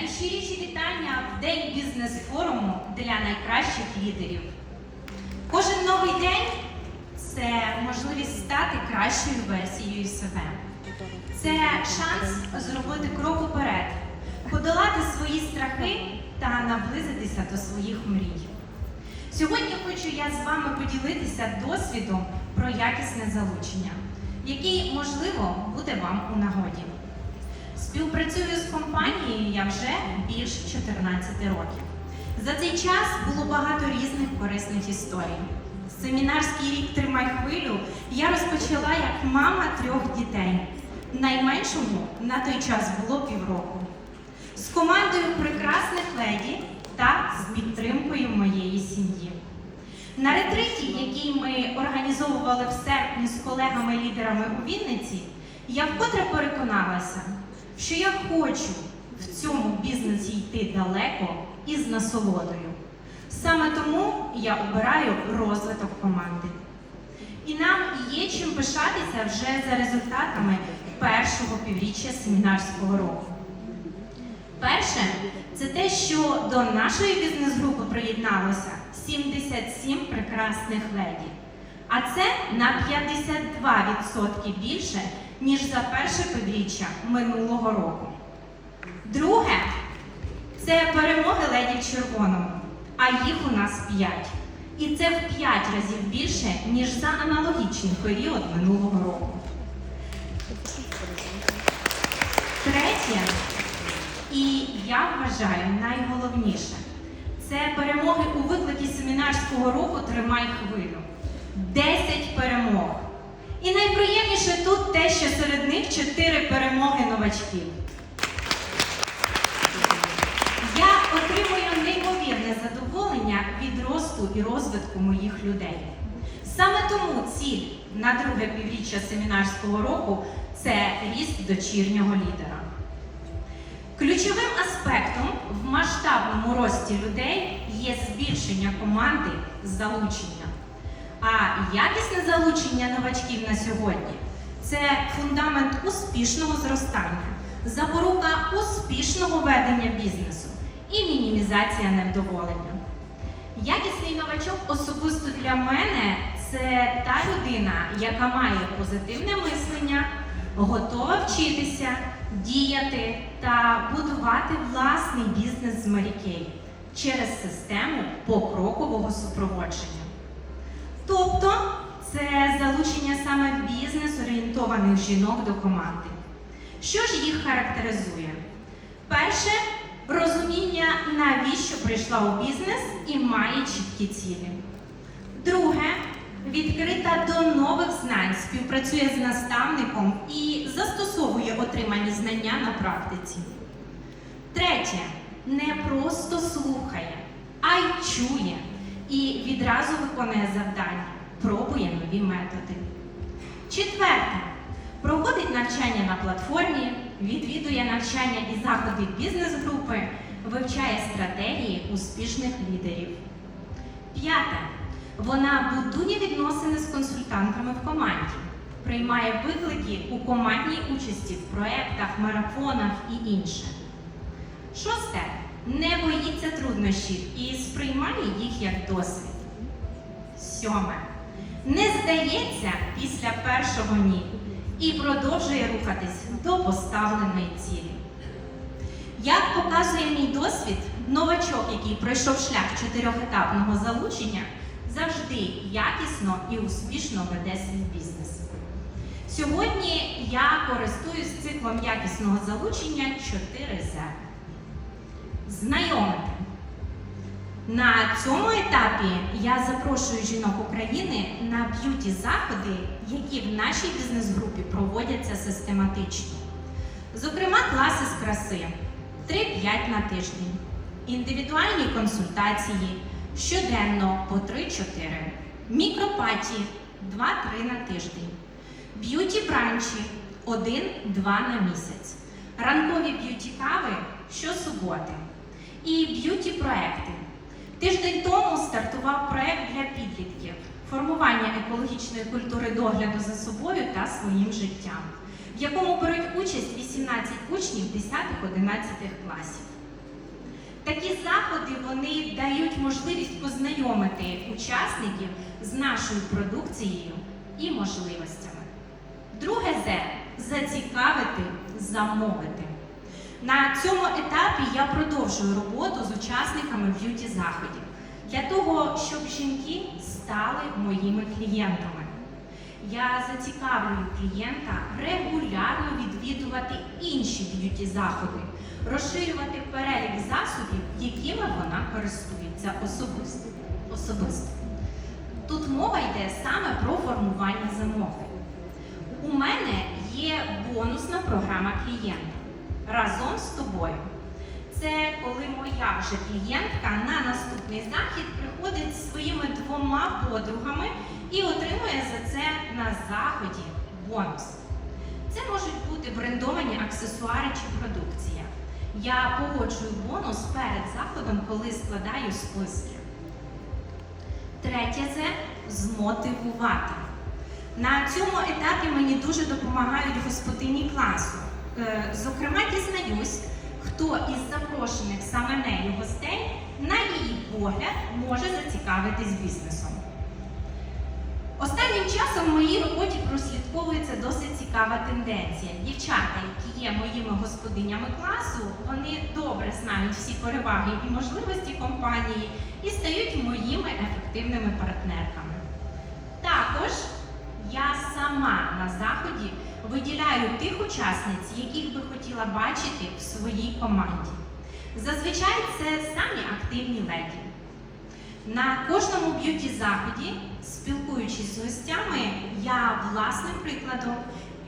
Найщиріші вітання в день бізнес-форуму для найкращих лідерів. Кожен новий день це можливість стати кращою версією себе. Це шанс зробити крок уперед, подолати свої страхи та наблизитися до своїх мрій. Сьогодні хочу я з вами поділитися досвідом про якісне залучення, який, можливо, буде вам у нагоді. Співпрацюю з компанією я вже більш 14 років. За цей час було багато різних корисних історій. Семінарський рік Тримай хвилю я розпочала як мама трьох дітей. Найменшому на той час було півроку. З командою прекрасних леді та з підтримкою моєї сім'ї. На ретриті, який ми організовували в серпні з колегами-лідерами у Вінниці, я вкотре переконалася, що я хочу в цьому бізнесі йти далеко і з насолодою. Саме тому я обираю розвиток команди. І нам є чим пишатися вже за результатами першого півріччя семінарського року. Перше, це те, що до нашої бізнес-групи приєдналося 77 прекрасних леді. А це на 52% більше, ніж за перше півріччя минулого року. Друге, це перемоги леді в червоному, а їх у нас 5. І це в 5 разів більше, ніж за аналогічний період минулого року. Третє, і я вважаю найголовніше, це перемоги у викликі семінарського року Тримай хвилю. 10 перемог. І найприємніше тут те, що серед них 4 перемоги новачків. Я отримую неймовірне задоволення від росту і розвитку моїх людей. Саме тому ціль на друге півріччя семінарського року це ріст дочірнього лідера. Ключовим аспектом в масштабному рості людей є збільшення команди залучення. А якісне залучення новачків на сьогодні це фундамент успішного зростання, запорука успішного ведення бізнесу і мінімізація невдоволення. Якісний новачок особисто для мене це та людина, яка має позитивне мислення, готова вчитися, діяти та будувати власний бізнес з Марікей через систему покрокового супроводження. Тобто це залучення саме бізнес-орієнтованих жінок до команди. Що ж їх характеризує? Перше розуміння, навіщо прийшла у бізнес і має чіткі цілі. Друге відкрита до нових знань, співпрацює з наставником і застосовує отримані знання на практиці. Третє не просто слухає, а й чує і відразу виконує завдання, пробує нові методи. Четверте проводить навчання на платформі, відвідує навчання і заходи бізнес-групи, вивчає стратегії успішних лідерів. П'яте. Вона будує відносини з консультантами в команді, приймає виклики у командній участі в проєктах, марафонах і інше. Шосте. Не боїться труднощів і сприймає їх як досвід. Сьоме. Не здається після першого ні і продовжує рухатись до поставленої цілі. Як показує мій досвід, новачок, який пройшов шлях чотирьохетапного залучення, завжди якісно і успішно веде свій бізнес. Сьогодні я користуюсь циклом якісного залучення 4Z. Знайомити. На цьому етапі я запрошую жінок України на б'юті заходи, які в нашій бізнес-групі проводяться систематично. Зокрема, класи з краси 3-5 на тиждень, індивідуальні консультації щоденно по 3-4, мікропаті 2-3 на тиждень, б'юті бранчі 1-2 на місяць, ранкові б'юті кави щосуботи і б'юті проекти. Тиждень тому стартував проект для підлітків формування екологічної культури догляду за собою та своїм життям, в якому беруть участь 18 учнів 10-11 класів. Такі заходи вони дають можливість познайомити учасників з нашою продукцією і можливостями. Друге З зацікавити, замовити. На цьому етапі я продовжую роботу з учасниками б'юті заходів для того, щоб жінки стали моїми клієнтами. Я зацікавлюю клієнта регулярно відвідувати інші б'юті заходи, розширювати перелік засобів, якими вона користується особисто. Тут мова йде саме про формування замовлень. У мене є бонусна програма клієнта разом з тобою. Це коли моя вже клієнтка на наступний захід приходить зі своїми двома подругами і отримує за це на заході бонус. Це можуть бути брендовані аксесуари чи продукція. Я погоджую бонус перед заходом, коли складаю списки. Третє це змотивувати. На цьому етапі мені дуже допомагають господині класу. Е, Зокрема, дізнаюсь, хто із запрошених саме нею гостей, на її погляд, може зацікавитись бізнесом. Останнім часом в моїй роботі прослідковується досить цікава тенденція. Дівчата, які є моїми господинями класу, вони добре знають всі переваги і можливості компанії і стають моїми ефективними партнерками. Також я сама на заході виділяю тих учасниць, яких би хотіла бачити в своїй команді. Зазвичай це самі активні леді. На кожному б'юті заході, спілкуючись з гостями, я власним прикладом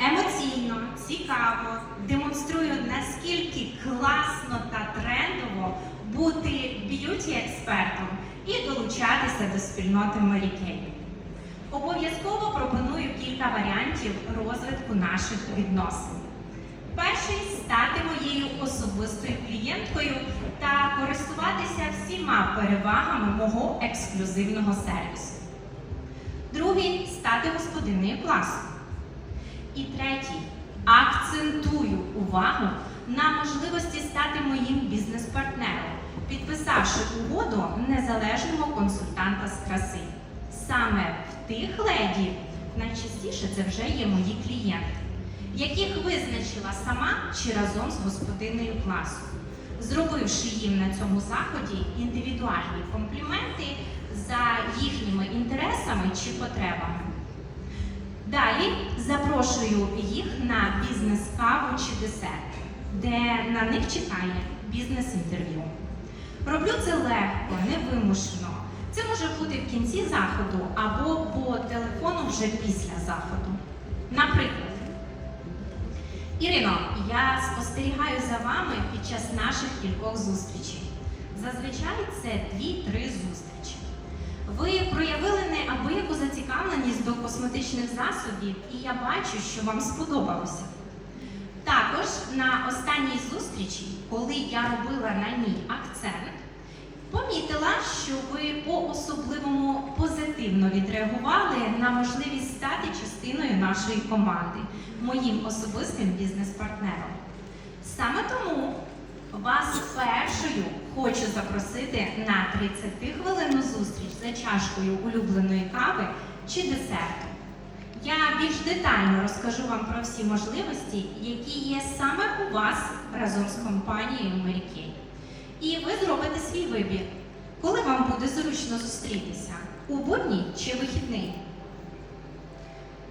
емоційно, цікаво демонструю, наскільки класно та трендово бути б'юті-експертом і долучатися до спільноти Kay. Обов'язково пропоную кілька варіантів розвитку наших відносин. Перший стати моєю особистою клієнткою та користуватися всіма перевагами мого ексклюзивного сервісу. Другий стати господинею класу. І третій акцентую увагу на можливості стати моїм бізнес-партнером, підписавши угоду незалежного консультанта з краси. Саме в тих леді, найчастіше це вже є мої клієнти, яких визначила сама чи разом з господинею класу, зробивши їм на цьому заході індивідуальні компліменти за їхніми інтересами чи потребами. Далі запрошую їх на бізнес-каву чи десерт, де на них чекає бізнес-інтерв'ю. Роблю це легко, невимушено. Це може бути в кінці заходу або по телефону вже після заходу. Наприклад, Ірино, я спостерігаю за вами під час наших кількох зустрічей. Зазвичай це 2-3 зустрічі. Ви проявили неабияку зацікавленість до косметичних засобів, і я бачу, що вам сподобалося. Також на останній зустрічі, коли я робила на ній акцент, помітила, що ви по-особливому позитивно відреагували на можливість стати частиною нашої команди, моїм особистим бізнес-партнером. Саме тому вас першою хочу запросити на 30 хвилинну зустріч за чашкою улюбленої кави чи десерту. Я більш детально розкажу вам про всі можливості, які є саме у вас разом з компанією Kay. І ви зробите свій вибір, коли вам буде зручно зустрітися у будній чи вихідний.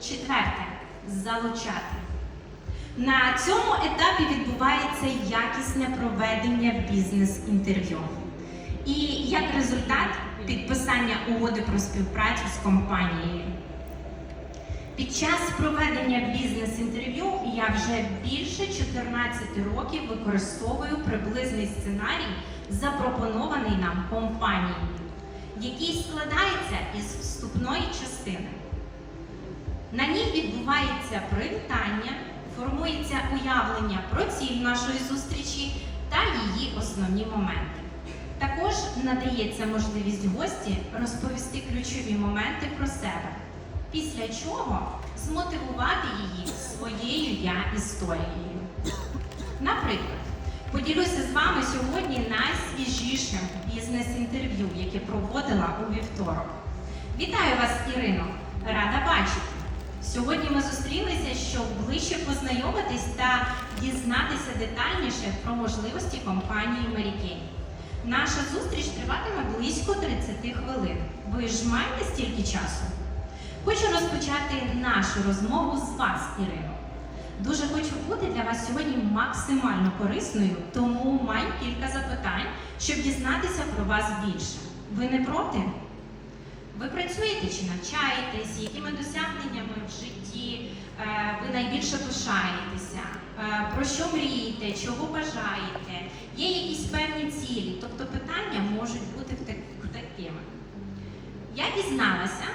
Четверте залучати. На цьому етапі відбувається якісне проведення бізнес-інтерв'ю. І як результат підписання угоди про співпрацю з компанією. Під час проведення бізнес-інтерв'ю я вже більше 14 років використовую приблизний сценарій, запропонований нам компанією, який складається із вступної частини. На ній відбувається привітання, формується уявлення про ціль нашої зустрічі та її основні моменти. Також надається можливість гості розповісти ключові моменти про себе, після чого змотивувати її своєю я історією. Наприклад, Поділюся з вами сьогодні найсвіжішим бізнес-інтерв'ю, яке проводила у вівторок. Вітаю вас, Ірино! Рада бачити! Сьогодні ми зустрілися, щоб ближче познайомитись та дізнатися детальніше про можливості компанії Mary Наша зустріч триватиме близько 30 хвилин. Ви ж маєте стільки часу? Хочу розпочати нашу розмову з вас, Ірино. Дуже хочу бути для вас сьогодні максимально корисною, тому маю кілька запитань, щоб дізнатися про вас більше. Ви не проти? Ви працюєте чи навчаєтесь, якими досягненнями в житті е, ви найбільше пишаєтеся? Е, про що мрієте, чого бажаєте? Є якісь певні цілі, тобто питання можуть бути такими. Я дізналася,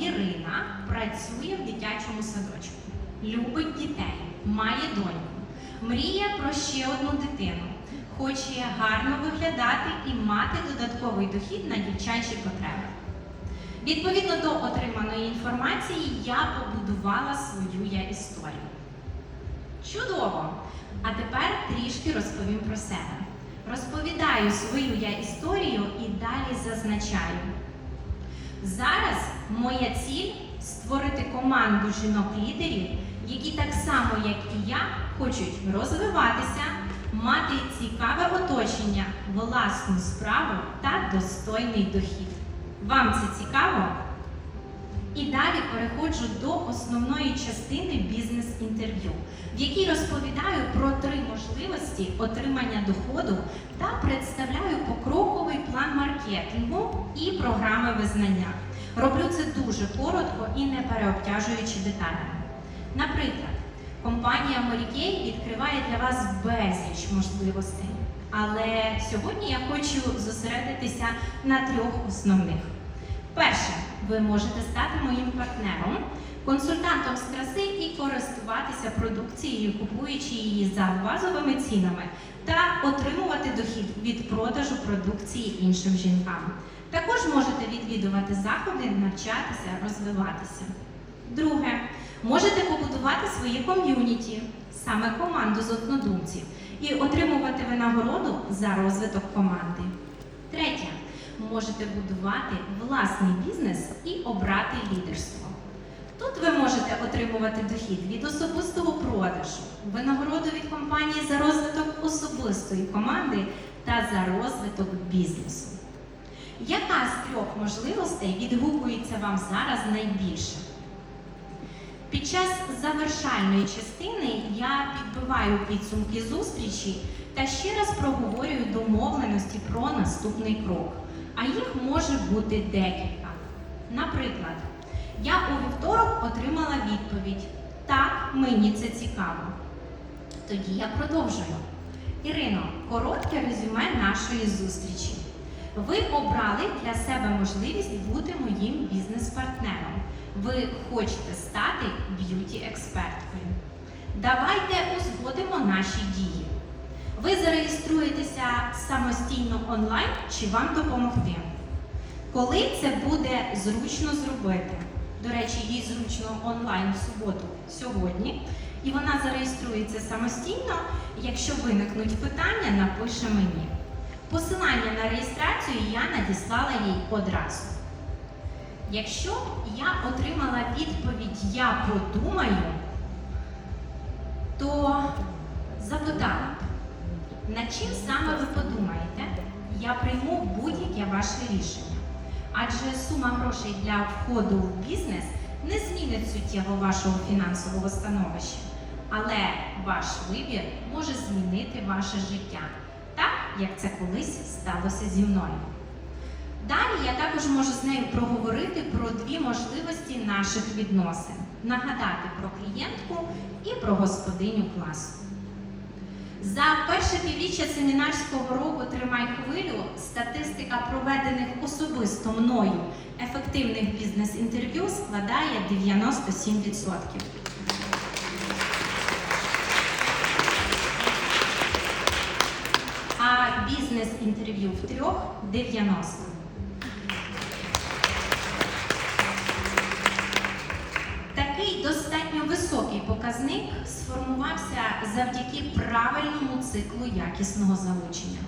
Ірина працює в дитячому садочку, любить дітей, має доньку, мріє про ще одну дитину, хоче гарно виглядати і мати додатковий дохід на дівчачі потреби. Відповідно до отриманої інформації, я побудувала свою я історію. Чудово! А тепер трішки розповім про себе. Розповідаю свою я історію і далі зазначаю. Зараз моя ціль створити команду жінок-лідерів, які так само, як і я, хочуть розвиватися, мати цікаве оточення, власну справу та достойний дохід. Вам це цікаво? І далі переходжу до основної частини бізнес-інтерв'ю, в якій розповідаю про три можливості отримання доходу та представляю покроковий план маркетингу і програми визнання. Роблю це дуже коротко і не переобтяжуючи деталями. Наприклад, компанія Morikey відкриває для вас безліч можливостей. Але сьогодні я хочу зосередитися на трьох основних. Перше, ви можете стати моїм партнером, консультантом з краси і користуватися продукцією, купуючи її за базовими цінами, та отримувати дохід від продажу продукції іншим жінкам. Також можете відвідувати заходи, навчатися, розвиватися. Друге, можете побудувати своє ком'юніті, саме команду з однодумців, і отримувати винагороду за розвиток команди. Третє, можете будувати власний бізнес і обрати лідерство. Тут ви можете отримувати дохід від особистого продажу, винагороду від компанії за розвиток особистої команди та за розвиток бізнесу. Яка з трьох можливостей відгукується вам зараз найбільше? Під час завершальної частини я підбиваю підсумки зустрічі та ще раз проговорюю домовленості про наступний крок. А їх може бути декілька. Наприклад, я у вівторок отримала відповідь: Так, мені це цікаво. Тоді я продовжую. Ірино, коротке резюме нашої зустрічі. Ви обрали для себе можливість бути моїм бізнес-партнером. Ви хочете стати б'юті-експерткою. Давайте узгодимо наші дії. Зареєструєтеся самостійно онлайн чи вам допомогти? Коли це буде зручно зробити? До речі, їй зручно онлайн в суботу сьогодні, і вона зареєструється самостійно. Якщо виникнуть питання, напише мені. Посилання на реєстрацію я надіслала їй одразу. Якщо я отримала відповідь Я подумаю, то запитала, над чим саме ви подумаєте, я прийму будь-яке ваше рішення. Адже сума грошей для входу в бізнес не змінить суттєво вашого фінансового становища. Але ваш вибір може змінити ваше життя, так як це колись сталося зі мною. Далі я також можу з нею проговорити про дві можливості наших відносин: нагадати про клієнтку і про господиню класу. За перше півріччя семінарського року Тримай хвилю статистика проведених особисто мною ефективних бізнес-інтерв'ю складає 97%. А бізнес-інтерв'ю в трьох 90%. Показник сформувався завдяки правильному циклу якісного залучення.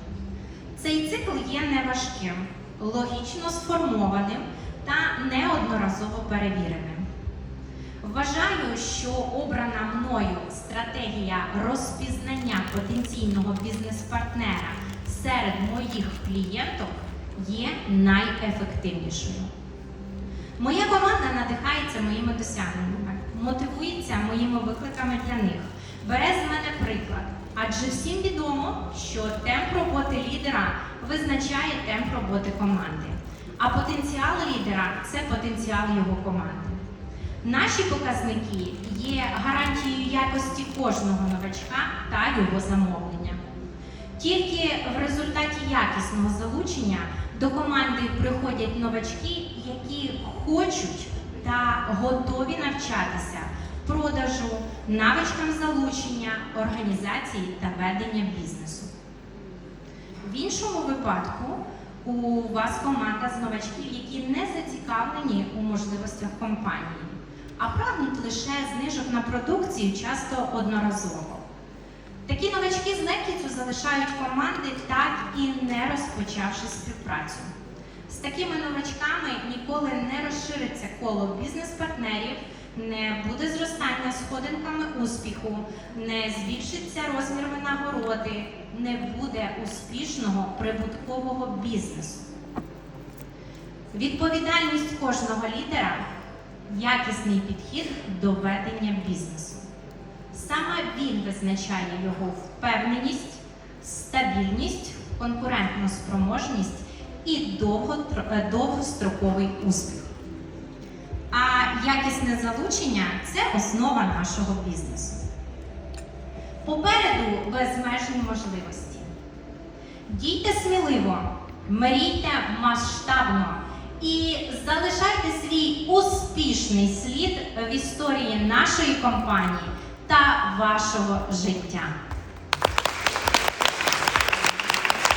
Цей цикл є неважким, логічно сформованим та неодноразово перевіреним. Вважаю, що обрана мною стратегія розпізнання потенційного бізнес-партнера серед моїх клієнток є найефективнішою. Моя команда надихається моїми досягненнями, мотивується моїми викликами для них, бере з мене приклад. Адже всім відомо, що темп роботи лідера визначає темп роботи команди, а потенціал лідера це потенціал його команди. Наші показники є гарантією якості кожного новачка та його замовлення. Тільки в результаті якісного залучення до команди приходять новачки, які хочуть та готові навчатися продажу, навичкам залучення, організації та ведення бізнесу. В іншому випадку у вас команда з новачків, які не зацікавлені у можливостях компанії, а прагнуть лише знижок на продукцію, часто одноразово. Такі новачки з легкістю залишають команди, так і не розпочавши співпрацю. З такими новачками ніколи не розшириться коло бізнес-партнерів, не буде зростання сходинками успіху, не збільшиться розмір винагороди, не буде успішного прибуткового бізнесу. Відповідальність кожного лідера якісний підхід до ведення бізнесу. Саме він визначає його впевненість, стабільність, конкурентну спроможність і е, довгостроковий успіх. А якісне залучення це основа нашого бізнесу. Попереду безмежні можливості. Дійте сміливо, мрійте масштабно і залишайте свій успішний слід в історії нашої компанії та вашого життя.